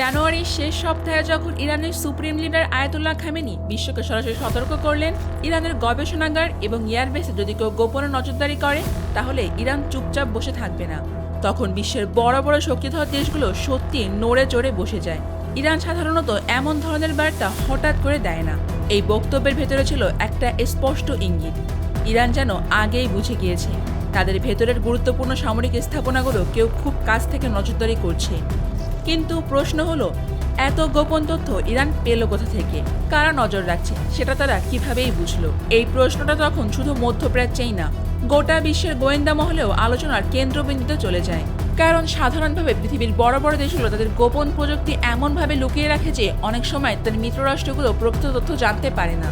জানুয়ারির শেষ সপ্তাহে যখন ইরানের সুপ্রিম লিডার আয়াতুল্লাহ খামেনি বিশ্বকে সরাসরি সতর্ক করলেন, ইরানের গবেষণাগার এবং এয়ারবেসে যদি কেউ গোপনে নজরদারি করে, তাহলে ইরান চুপচাপ বসে থাকবে না। তখন বিশ্বের বড় বড় শক্তিধর দেশগুলো সত্যি নড়ে চড়ে বসে যায়। ইরান সাধারণত এমন ধরনের বার্তা হঠাৎ করে দেয় না। এই বক্তব্যের ভেতরে ছিল একটা স্পষ্ট ইঙ্গিত। ইরান যেন আগেই বুঝে গিয়েছে, তাদের ভেতরের গুরুত্বপূর্ণ সামরিক স্থাপনাগুলো কেউ খুব কাছ থেকে নজরদারি করছে। কিন্তু প্রশ্ন হলো, এত গোপন তথ্য ইরান পেল কোথা থেকে? কারা নজর রাখছে? সেটা তারা কিভাবেই বুঝলো? এই প্রশ্নটা তখন শুধু মধ্যপ্রাচ্যেই না, গোটা বিশ্বের গোয়েন্দা মহলেও আলোচনার কেন্দ্রবিন্দুতে চলে যায়। কারণ সাধারণভাবে পৃথিবীর বড় বড় দেশগুলো তাদের গোপন প্রযুক্তি এমনভাবে লুকিয়ে রাখে যে অনেক সময় তাদের মিত্ররাষ্ট্রগুলো প্রকৃত তথ্য জানতে পারে না।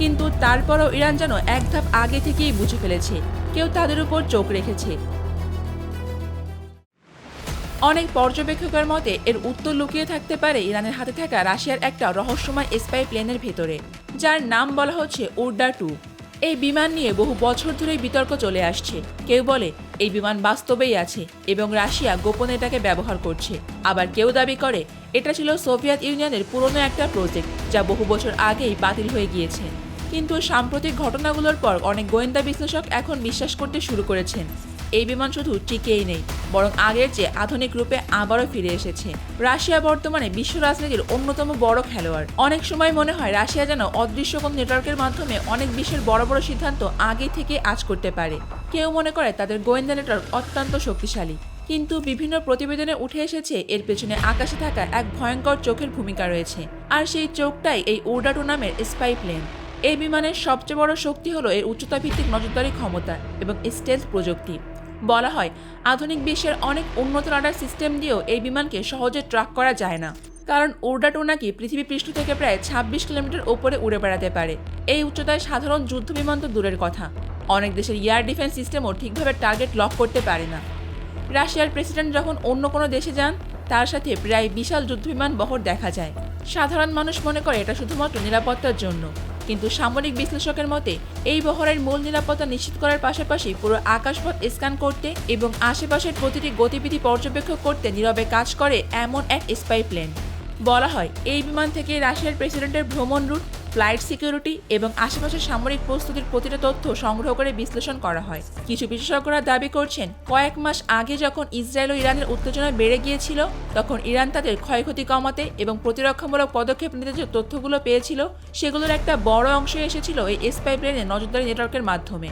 কিন্তু তারপরও ইরান যেন এক ধাপ আগে থেকেই বুঝে ফেলেছে, কেউ তাদের উপর চোখ রেখেছে। অনেক পর্যবেক্ষকের মতে, এর উত্তর লুকিয়ে থাকতে পারে ইরানের হাতে থাকা রাশিয়ার একটা রহস্যময় স্পাই প্লেনের ভেতরে, যার নাম বলা হচ্ছে উর্ডা টু। এই বিমান নিয়ে বহু বছর ধরেই বিতর্ক চলে আসছে। কেউ বলে, এই বিমান বাস্তবেই আছে এবং রাশিয়া গোপনে এটাকে ব্যবহার করছে। আবার কেউ দাবি করে, এটা ছিল সোভিয়েত ইউনিয়নের পুরনো একটা প্রজেক্ট যা বহু বছর আগেই বাতিল হয়ে গিয়েছে। কিন্তু সাম্প্রতিক ঘটনাগুলোর পর অনেক গোয়েন্দা বিশ্লেষক এখন বিশ্বাস করতে শুরু করেছেন, এই বিমান শুধু টিকেই নেই। বরং আগের চেয়ে আধুনিক রূপে আবারও ফিরে এসেছে। রাশিয়া বর্তমানে বিশ্ব রাজনীতির অন্যতম বড় খেলোয়াড়। অনেক সময় মনে হয় রাশিয়া যেন অদৃশ্য কোন নেটওয়ার্কের মাধ্যমে অনেক বিশ্বের বড় বড় সিদ্ধান্ত আগে থেকে আজ করতে পারে। কেউ মনে করে তাদের গোয়েন্দা নেটওয়ার্ক অত্যন্ত শক্তিশালী। কিন্তু বিভিন্ন প্রতিবেদনে উঠে এসেছে, এর পেছনে আকাশে থাকা এক ভয়ঙ্কর চোখের ভূমিকা রয়েছে। আর সেই চোখটাই এই উর্ডাটু নামের স্পাই প্লেন। এই বিমানের সবচেয়ে বড় শক্তি হলো এর উচ্চতা ভিত্তিক নজরদারি ক্ষমতা এবং স্টেলথ প্রযুক্তি। বলা হয়, আধুনিক বিশ্বের অনেক উন্নত রাডার সিস্টেম দিয়েও এই বিমানকে সহজে ট্র্যাক করা যায় না। কারণ উর্ডাটু নাকি পৃথিবী পৃষ্ঠ থেকে প্রায় ছাব্বিশ কিলোমিটার ওপরে উড়ে বেড়াতে পারে। এই উচ্চতায় সাধারণ যুদ্ধ বিমান তো দূরের কথা। অনেক দেশের এয়ার ডিফেন্স সিস্টেমও ঠিকভাবে টার্গেট লক করতে পারে না। রাশিয়ার প্রেসিডেন্ট যখন অন্য কোনো দেশে যান, তার সাথে প্রায় বিশাল যুদ্ধবিমান বহর দেখা যায়। সাধারণ মানুষ মনে করে এটা শুধুমাত্র নিরাপত্তার জন্য। কিন্তু সামরিক বিশ্লেষকের মতে, এই বহরের মূল নিরাপত্তা নিশ্চিত করার পাশাপাশি পুরো আকাশপথ স্ক্যান করতে এবং আশেপাশের প্রতিটি গতিবিধি পর্যবেক্ষণ করতে নীরবে কাজ করে এমন এক স্পাই প্লেন বলা হয়, এই বিমান থেকে রাশিয়ার প্রেসিডেন্টের ভ্রমণ রুট ফ্লাইট সিকিউরিটি এবং আশেপাশের সামরিক প্রস্তুতির প্রতিটা তথ্য সংগ্রহ করে বিশ্লেষণ করা হয়। কিছু বিশেষজ্ঞরা দাবি করছেন, কয়েক মাস আগে যখন ইসরায়েল ও ইরানের উত্তেজনা বেড়ে গিয়েছিল, তখন ইরান তাদের ক্ষয়ক্ষতি কমাতে এবং প্রতিরক্ষামূলক পদক্ষেপ নিতে যে তথ্যগুলো পেয়েছিল, সেগুলোর একটা বড় অংশ এসেছিল এই স্পাই প্লেনের নজরদারি নেটওয়ার্কের মাধ্যমে।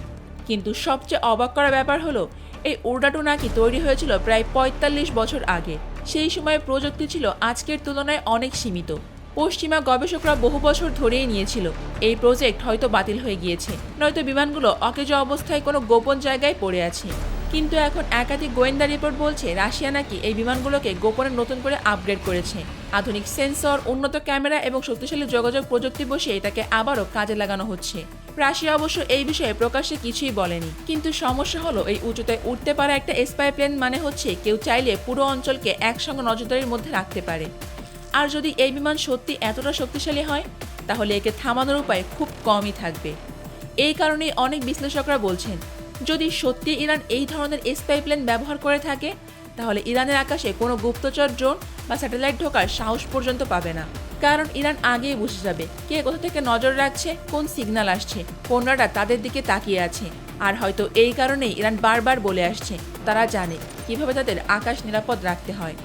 কিন্তু সবচেয়ে অবাক করা ব্যাপার হলো, এই উর্ডাটু নাকি তৈরি হয়েছিল প্রায় পঁয়তাল্লিশ বছর আগে। সেই সময় প্রযুক্তি ছিল আজকের তুলনায় অনেক সীমিত। পশ্চিমা গবেষকরা বহু বছর ধরেই নিয়েছিল। এই প্রজেক্ট হয়তো বাতিল হয়ে গিয়েছে। নয়তো বিমানগুলো অকেজো অবস্থায় কোনো গোপন জায়গায় পড়ে আছে। কিন্তু এখন একাধিক গোয়েন্দা রিপোর্ট বলছে, রাশিয়া নাকি এই বিমানগুলোকে গোপনে নতুন করে আপগ্রেড করেছে। আধুনিক সেন্সর, উন্নত ক্যামেরা এবং শক্তিশালী যোগাযোগ প্রযুক্তি বসে এটাকে আবারও কাজে লাগানো হচ্ছে। রাশিয়া অবশ্য এই বিষয়ে প্রকাশ্যে কিছুই বলেনি। কিন্তু সমস্যা হলো, এই উঁচুতায় উঠতে পারা একটা স্পাই প্লেন মানে হচ্ছে কেউ চাইলে পুরো অঞ্চলকে একসঙ্গে নজরদারির মধ্যে রাখতে পারে। আর যদি এই বিমান সত্যি এতটা শক্তিশালী হয়, তাহলে একে থামানোর উপায় খুব কমই থাকবে। এই কারণেই অনেক বিশ্লেষকরা বলছেন, যদি সত্যি ইরান এই ধরনের স্পাই প্লেন ব্যবহার করে থাকে, তাহলে ইরানের আকাশে কোনো গুপ্তচর ড্রোন বা স্যাটেলাইট ঢোকার সাহস পর্যন্ত পাবে না। কারণ ইরান আগেই বুঝে যাবে কে কোথা থেকে নজর রাখছে, কোন সিগন্যাল আসছে কোন রাডার তাদের দিকে তাকিয়ে আছে। আর হয়তো এই কারণেই ইরান বারবার বলে আসছে, তারা জানে কীভাবে তাদের আকাশ নিরাপদ রাখতে হয়।